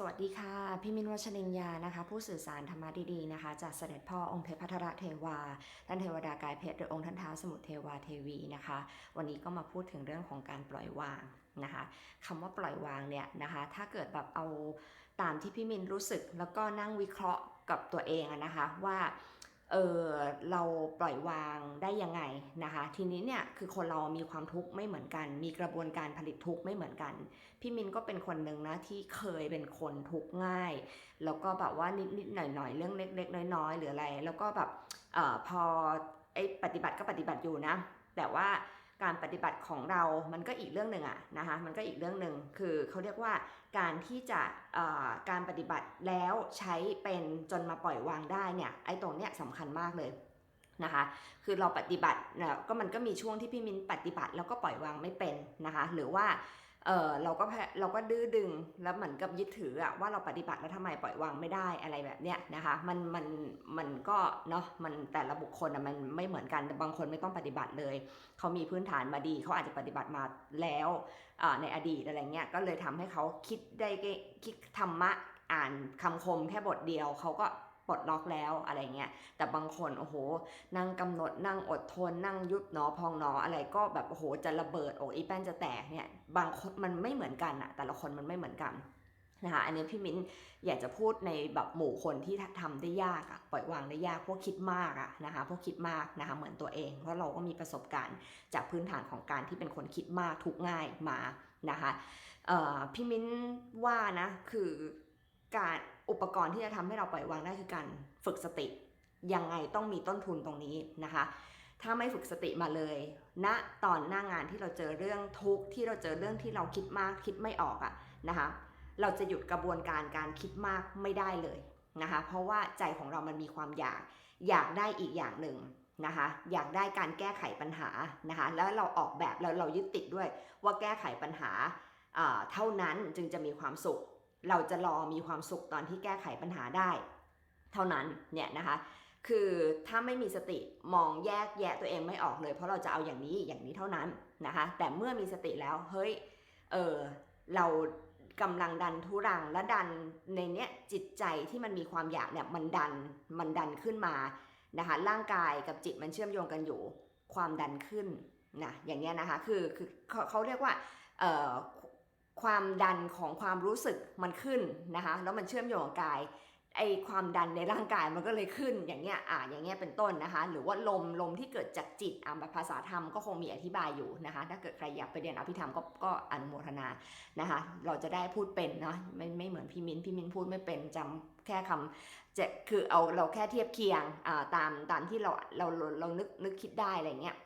สวัสดีค่ะ พี่มินวชนินยานะคะ ผู้สื่อสารธรรมะดีๆนะคะ จากเสด็จพ่อองค์เพชรพัทรเทวา ท่านเทวดากายเพชรหรือองค์ท่านท้าสมุทรเทวาเทวีนะคะ วันนี้ก็มาพูดถึงเรื่องของการปล่อยวางนะคะคำว่าปล่อยวางเนี่ยนะคะ ถ้าเกิดแบบเอาตามที่พี่มินรู้สึกแล้วก็นั่งวิเคราะห์กับตัวเองนะคะว่า เออเราปล่อยวางได้ยังไงนะคะ ทีนี้เนี่ยคือคนเรามีความทุกข์ไม่เหมือนกัน มีกระบวนการผลิตทุกข์ไม่เหมือนกัน พี่มินก็เป็นคนหนึ่งนะที่เคยเป็นคนทุกข์ง่าย แล้วก็แบบว่านิดๆหน่อยๆเรื่องเล็ก ๆ น้อยๆหรืออะไร แล้วก็แบบเออพอไอ้ปฏิบัติก็ปฏิบัติอยู่นะ แต่ว่า การปฏิบัติของเรามันก็อีกเรื่องหนึ่งอะนะคะมันก็อีกเรื่องหนึ่งคือเขาเรียกว่าการที่จะการปฏิบัติแล้วใช้เป็นจนมาปล่อยวางได้เนี่ยไอ้ตรงเนี้ยสำคัญมากเลยนะคะ คือเราปฏิบัติก็มันก็มีช่วงที่พี่มินปฏิบัติแล้วก็ปล่อยวางไม่เป็นนะคะ หรือว่า เออเราก็เราก็ดื้อดึงแล้วเหมือนกับยึดถืออะว่าเราปฏิบัติแล้วทำไมปล่อยวางไม่ได้อะไรแบบเนี้ยนะคะมันมันมันก็เนาะมันแต่ละบุคคลอะมันไม่เหมือนกันบางคนไม่ต้องปฏิบัติเลย เขามีพื้นฐานมาดีเขาอาจจะปฏิบัติมาแล้วในอดีตอะไรเงี้ยก็เลยทำให้เขาคิดได้ค่คิดธรรมะอ่านคำคมแค่บทเดียวเขาก็ ปลดล็อกแล้วอะไรเงี้ย แต่บางคนโอ้โห นั่งกำหนดนั่งอดทน นั่งยุบหนอพองหนออะไรก็แบบโอ้โหจะระเบิดอกอีแป้นจะแตกเนี่ย บางคนมันไม่เหมือนกันอะแต่ละคนมันไม่เหมือนกันนะคะอันนี้พี่มิ้นอยากจะพูดในแบบหมู่คนที่ทำได้ยากอะปล่อยวางได้ยากพวกคิดมากอะนะคะพวกคิดมากนะคะเหมือนตัวเอง เพราะเราก็มีประสบการณ์จากพื้นฐานของการที่เป็นคนคิดมากทุกง่ายมานะคะพี่มิ้นว่านะคือการ อุปกรณ์ที่จะทำให้เราปล่อยวางได้คือการฝึกสติ ยังไงต้องมีต้นทุนตรงนี้นะคะ ถ้าไม่ฝึกสติมาเลยณตอนหน้างานที่เราเจอเรื่องทุกข์ที่เราเจอเรื่องที่เราคิดมากคิดไม่ออกอะนะคะ เราจะหยุดกระบวนการการคิดมากไม่ได้เลยนะคะ เพราะว่าใจของเรามันมีความอยาก อยากได้อีกอย่างหนึ่งนะคะ อยากได้การแก้ไขปัญหานะคะ แล้วเราออกแบบแล้วเรายึดติดด้วยว่าแก้ไขปัญหาเท่านั้นจึงจะมีความสุข เราจะรอมีความสุขตอนที่แก้ไขปัญหาได้ เท่านั้นเนี่ยนะคะ คือถ้าไม่มีสติมองแยกแยะตัวเองไม่ออกเลย เพราะเราจะเอาอย่างนี้อย่างนี้เท่านั้นนะคะ แต่เมื่อมีสติแล้วเฮ้ยเออเรากำลังดันทุรังและดันในเนี้ยจิตใจที่มันมีความอยากเนี่ยมันดันมันดันขึ้นมานะคะร่างกายกับจิตมันเชื่อมโยงกันอยู่ ความดันขึ้นนะอย่างเงี้ยนะคะคือคือเขาเขาเรียกว่าเอ่อ ความดันของความรู้สึกมันขึ้นนะคะแล้วมันเชื่อมโยงกับกายไอความดันในร่างกายมันก็เลยขึ้นอย่างเงี้ยอ่าอย่างเงี้ยเป็นต้นนะคะ หรือว่าลมลมที่เกิดจากจิตอ่าแบบภาษาธรรมก็คงมีอธิบายอยู่นะคะ ถ้าเกิดใครอยากไปเรียนอภิธรรมก็ก็อนุโมทนานะคะ เราจะได้พูดเป็นเนาะไม่ไม่เหมือนพี่มินพี่มินพูดไม่เป็นจำแค่คำจะคือเอาเราแค่เทียบเคียงอ่าตามตามที่เราเราเราเรานึกนึกคิดได้อะไรเงี้ย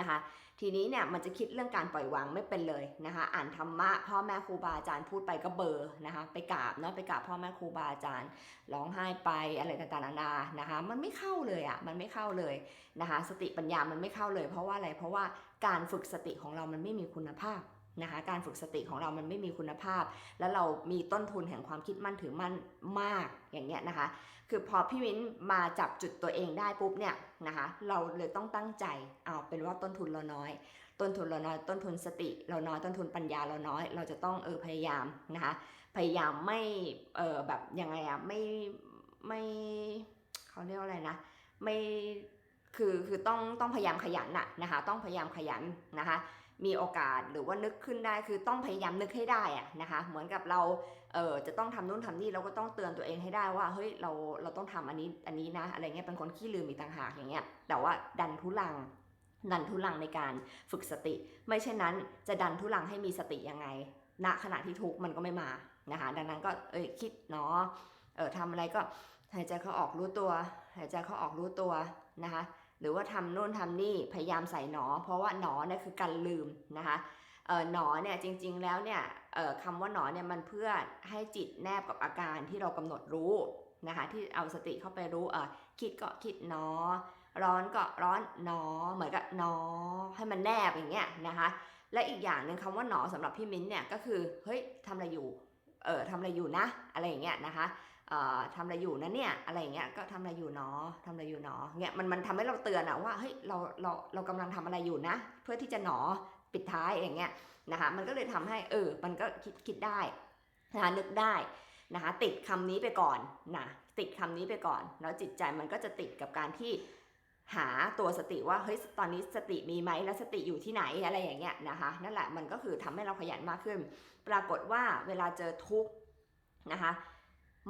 นะคะ ทีนี้เนี่ยมันจะคิดเรื่องการปล่อยวางไม่เป็นเลยนะคะ อ่านธรรมะพ่อแม่ครูบาอาจารย์พูดไปก็เบอร์นะคะ ไปกราบเนาะไปกราบพ่อแม่ครูบาอาจารย์ร้องไห้ไปอะไรต่างๆนานานะคะ มันไม่เข้าเลยอะ่ะมันไม่เข้าเลยนะคะ สติปัญญามันไม่เข้าเลย เพราะว่าอะไรเพราะว่าการฝึกสติของเรามันไม่มีคุณภาพ นะคะการฝึกสติของเรามันไม่มีคุณภาพ แล้วเรามีต้นทุนแห่งความคิดมั่นถือมั่นมากอย่างเงี้ยนะคะ คือพอพี่วินมาจับจุดตัวเองได้ปุ๊บเนี่ยนะคะเราเลยต้องตั้งใจเอาเป็นว่าต้นทุนเราน้อย ต้นทุนเราน้อยต้นทุนสติ เราน้อยต้นทุนปัญญาเราน้อย เราจะต้องเออพยายามนะคะพยายามไม่เออแบบยังไงอะไม่ไม่เขาเรียกว่าอะไรนะไม่คือคือต้องต้องพยายามขยันน่ะนะคะต้องพยายามขยันนะคะ มีโอกาสหรือว่านึกขึ้นได้คือต้องพยายามนึกให้ได้อะนะคะเหมือนกับเราเออจะต้องทำนู่นทำนี่เราก็ต้องเตือนตัวเองให้ได้ว่าเฮ้ยเราเราต้องทำอันนี้อันนี้นะอะไรเงี้ยเป็นคนขี้ลืมอีกต่างหากอย่างเงี้ยแต่ว่าดันทุลังดันทุลังในการฝึกสติ ไม่เช่นนั้นจะดันทุลังให้มีสติยังไงณขณะที่ทุกข์มันก็ไม่มานะคะดังนั้นก็เอ้ยคิดเนาะเออทำอะไรก็หายใจเข้าออกรู้ตัวหายใจเข้าออกรู้ตัวนะคะ หรือว่าทำโน่นทำนี่พยายามใส่หนอ เพราะว่าหนอเนี่ยคือการลืมนะคะเออหนอเนี่ยจริงๆแล้วเนี่ยเออคำว่าหนอเนี่ยมันเพื่อให้จิตแนบกับอาการที่เรากำหนดรู้นะคะที่เอาสติเข้าไปรู้เออคิดก็คิดหนอ ร้อนก็ร้อนหนอ เหมือนกับหนอให้มันแนบอย่างเงี้ยนะคะและอีกอย่างหนึ่งคำว่าหนอสำหรับพี่มิ้นเนี่ยก็คือเฮ้ยทำอะไรอยู่เออทำอะไรอยู่นะ อะไรอย่างเงี้ยนะคะ ทำอะไรอยู่นะเนี่ยอะไรอย่างเงี้ยก็ทำอะไรอยู่เนาะทำอะไรอยู่เนาะเงี้ยมันมันทำให้เราเตือนอะว่าเฮ้ยเราเราเรากำลังทำอะไรอยู่นะ เพื่อที่จะหนอปิดท้ายอย่างเงี้ยนะคะมันก็เลยทำให้เออมันก็คิดคิดได้นะคะนึกได้นะคะติดคำนี้ไปก่อนนะติดคำนี้ไปก่อน แล้วจิตใจมันก็จะติดกับการที่หาตัวสติว่าเฮ้ยตอนนี้สติมีไหมแล้วสติอยู่ที่ไหนอะไรอย่างเงี้ยนะคะนั่นแหละมันก็คือทำให้เราขยันมากขึ้น ปรากฏว่าเวลาเจอทุกข์นะคะ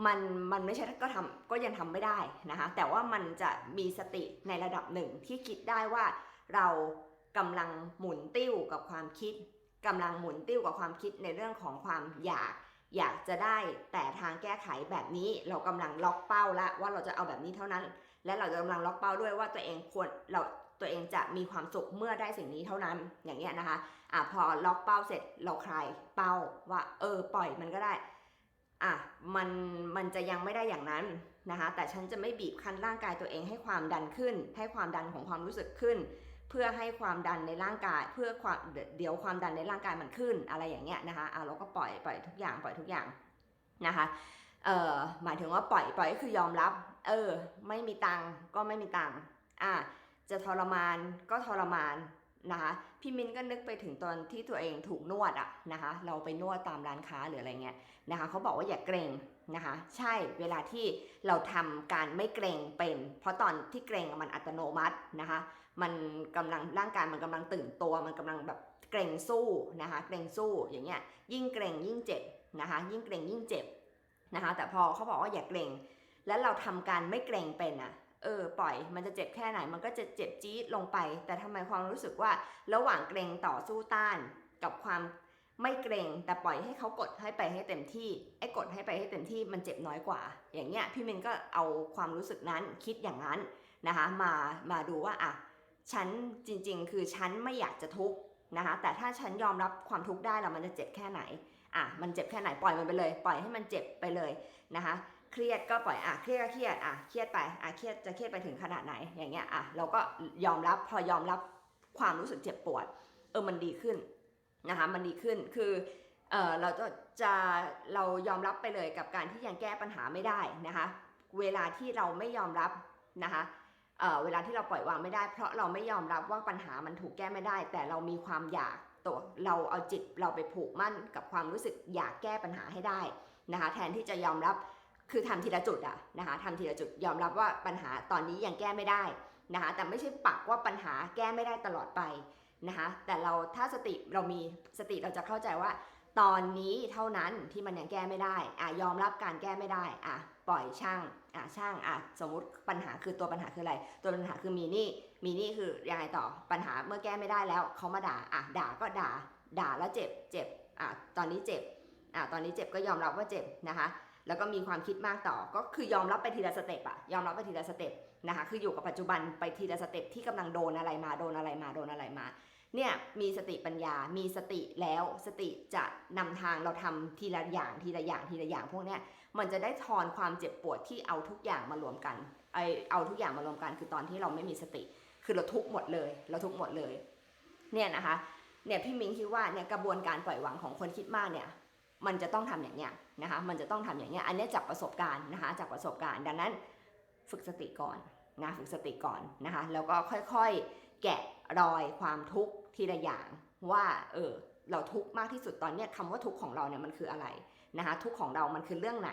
มันมันไม่ใช่ก็ทำก็ยังทำไม่ได้นะคะแต่ว่ามันจะมีสติในระดับหนึ่งที่คิดได้ว่าเรากำลังหมุนติ้วกับความคิดกำลังหมุนติ้วกับความคิดในเรื่องของความอยาก อยากจะได้แต่ทางแก้ไขแบบนี้เรากำลังล็อกเป้าละว่าเราจะเอาแบบนี้เท่านั้น และเรากำลังล็อกเป้าด้วยว่าตัวเองควรเราตัวเองจะมีความสุขเมื่อได้สิ่งนี้เท่านั้นอย่างเงี้ยนะคะอะพอล็อกเป้าเสร็จเราคลายเป้าว่าเออปล่อยมันก็ได้ อะมันมันจะยังไม่ได้อย่างนั้นนะคะแต่ฉันจะไม่บีบคั้นร่างกายตัวเองให้ความดันขึ้น ให้ความดันของความรู้สึกขึ้น เพื่อให้ความดันในร่างกาย เพื่อความเดี๋ยวความดันในร่างกายมันขึ้นอะไรอย่างเงี้ยนะคะอะเราก็ปล่อยปล่อยทุกอย่างปล่อยทุกอย่างนะคะเอ่อหมายถึงว่าปล่อยปล่อยก็คือยอมรับ เออ ไม่มีตังค์ก็ไม่มีตังค์อะจะทรมานก็ทรมาน นะคะพี่มินก็นึกไปถึงตอนที่ตัวเองถูกนวดอะนะคะเราไปนวดตามร้านค้าหรืออะไรเงี้ยนะคะเขาบอกว่าอย่าเกรงนะคะใช่เวลาที่เราทำการไม่เกรงเป็น เพราะตอนที่เกรงมันอัตโนมัตินะคะมันกำลังร่างกายมันกำลังตื่นตัว มันกำลังแบบเกรงสู้นะคะเกรงสู้อย่างเงี้ยยิ่งเกรงยิ่งเจ็บนะคะยิ่งเกรงยิ่งเจ็บนะคะแต่พอเขาบอกว่าอย่าเกรงแล้วเราทำการไม่เกรงเป็นอะ เออปล่อยมันจะเจ็บแค่ไหนมันก็จะเจ็บจี๊ดลงไป แต่ทำไมความรู้สึกว่าระหว่างเกรงต่อสู้ต้าน กับความไม่เกรงแต่ปล่อยให้เขากดให้ไปให้เต็มที่ไอ้กดให้ไปให้เต็มที่มันเจ็บน้อยกว่า อย่างเงี้ยพี่มินก็เอาความรู้สึกนั้นคิดอย่างนั้นนะคะมามาดูว่าอะฉันจริง ๆ คือฉันไม่อยากจะทุกข์นะคะแต่ถ้าฉันยอมรับความทุกข์ได้แล้วมันจะเจ็บแค่ไหนอะมันเจ็บแค่ไหนปล่อยมันไปเลย ปล่อยให้มันเจ็บไปเลยนะคะ เครียดก็ปล่อยอะเครียดก็เครียดอะเครียดไปอะเครียดจะเครียดไปถึงขนาดไหนอย่างเงี้ยอะเราก็ยอมรับพอยอมรับความรู้สึกเจ็บปวด เออมันดีขึ้นนะคะมันดีขึ้นคือเออเราจะจะเรายอมรับไปเลยกับการที่ยังแก้ปัญหาไม่ได้นะคะเวลาที่เราไม่ยอมรับนะคะเออเวลาที่เราปล่อยวางไม่ได้ เพราะเราไม่ยอมรับว่าปัญหามันถูกแก้ไม่ได้ แต่เรามีความอยากตัวเราเอาจิตเราไปผูกมั่นกับความรู้สึกอยากแก้ปัญหาให้ได้นะคะแทนที่จะยอมรับ คือทำทีละจุดอะนะคะทำทีละจุดยอมรับว่าปัญหาตอนนี้ยังแก้ไม่ได้นะคะแต่ไม่ใช่ปักว่าปัญหาแก้ไม่ได้ตลอดไปนะคะแต่เราถ้าสติเรามีสติเราจะเข้าใจว่า ตอนนี้เท่านั้นที่มันยังแก้ไม่ได้อะยอมรับการแก้ไม่ได้อะปล่อยช่างอะช่างอะสมมุติปัญหาคือตัวปัญหาคืออะไร ตัวปัญหาคือมีนี่มีนี่คือยังไงต่อปัญหาเมื่อแก้ไม่ได้แล้วเขามาด่าอะด่าก็ด่าด่าแล้วเจ็บเจ็บอะตอนนี้เจ็บอะตอนนี้เจ็บก็ยอมรับว่าเจ็บนะคะ แล้วก็มีความคิดมากต่อ ก็คือยอมรับไปทีละสเต็ปอะยอมรับไปทีละสเต็ปนะคะ คืออยู่กับปัจจุบันไปทีละสเต็ปที่กำลังโดนอะไรมาโดนอะไรมาโดนอะไรมา เนี่ยมีสติปัญญา มีสติแล้วสติจะนำทางเราทำทีละอย่างทีละอย่างทีละอย่างพวกเนี้ย มันจะได้ทอนความเจ็บปวดที่เอาทุกอย่างมารวมกันไอเอาทุกอย่างมารวมกัน คือตอนที่เราไม่มีสติ คือเราทุกหมดเลย เราทุกหมดเลย เนี่ยนะคะ เนี่ยพี่มิงคิดว่าเนี่ยกระบวนการปล่อยวางของคนคิดมากเนี่ย มันจะต้องทำอย่างเนี้ย นะคะมันจะต้องทำอย่างเนี้ยอันเนี้ยจากประสบการณ์นะคะจากประสบการณ์ ดังนั้นฝึกสติก่อนนะฝึกสติก่อนนะคะแล้วก็ค่อยๆแกะรอยความทุกข์ทีละอย่างว่าเออเราทุกข์มากที่สุดตอนเนี้ยคำว่าทุกข์ของเราเนี่ยมันคืออะไรนะคะทุกข์ของเรามันคือเรื่องไหน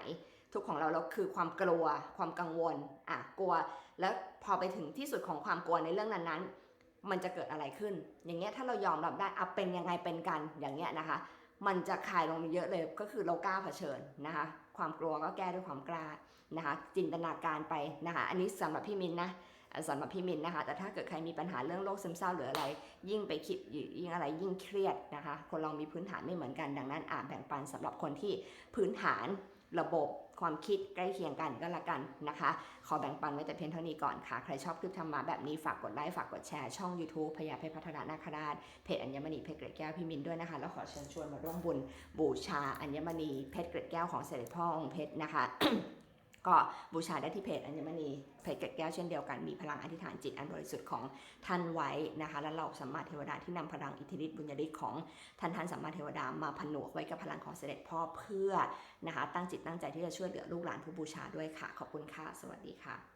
ทุกข์ของเราเราคือความกลัวความกังวลอะกลัว แล้วพอไปถึงที่สุดของความกลัวในเรื่องนั้นๆ มันจะเกิดอะไรขึ้น อย่างเงี้ยถ้าเรายอมรับได้อะเป็นยังไงเป็นกันอย่างเงี้ยนะคะ มันจะคลายลงเยอะเลยก็คือเรากล้าเผชิญนะคะ ความกลัวก็แก้ด้วยความกล้านะคะ จินตนาการไปนะคะ อันนี้สำหรับพี่มินนะสำหรับพี่มินนะคะ แต่ถ้าเกิดใครมีปัญหาเรื่องโรคซึมเศร้าหรืออะไร ยิ่งไปคิดยิ่งอะไรยิ่งเครียดนะคะ คนเรามีพื้นฐานไม่เหมือนกัน ดังนั้นอ่านแบ่งปันสำหรับคนที่พื้นฐาน ระบบความคิดใกล้เคียงกันก็แล้วกันนะคะ ขอแบ่งปันไว้แต่เพียงเท่านี้ก่อนค่ะ ใครชอบคลิปธรรมะแบบนี้ฝากกดไลค์ฝากกดแชร์ช่อง YouTube พยาเพชรพัฒนานาคราชเพจอัญมณีเพชรเกรดแก้วพี่มินด้วยนะคะ แล้วขอเชิญชวนมาร่วมบุญบูชาอัญมณีเพชรเกรดแก้วของเสด็จพ่อองค์เพชรนะคะ ก็บูชาได้ที่เพจอัญมณีเพจเกดแก้วเช่นเดียวกันมีพลังอธิษฐานจิตอันบริสุทธิ์ของท่านไว้นะคะและเราสัมมาเทวดาที่นำพลังอิทธิฤทธิบุญญาฤทธิ์ของท่านท่านสัมมาเทวดามาผนวกไว้กับพลังของเสด็จพ่อเพื่อนะคะตั้งจิตตั้งใจที่จะช่วยเหลือลูกหลานผู้บูชาด้วยค่ะ ขอบคุณค่ะ สวัสดีค่ะ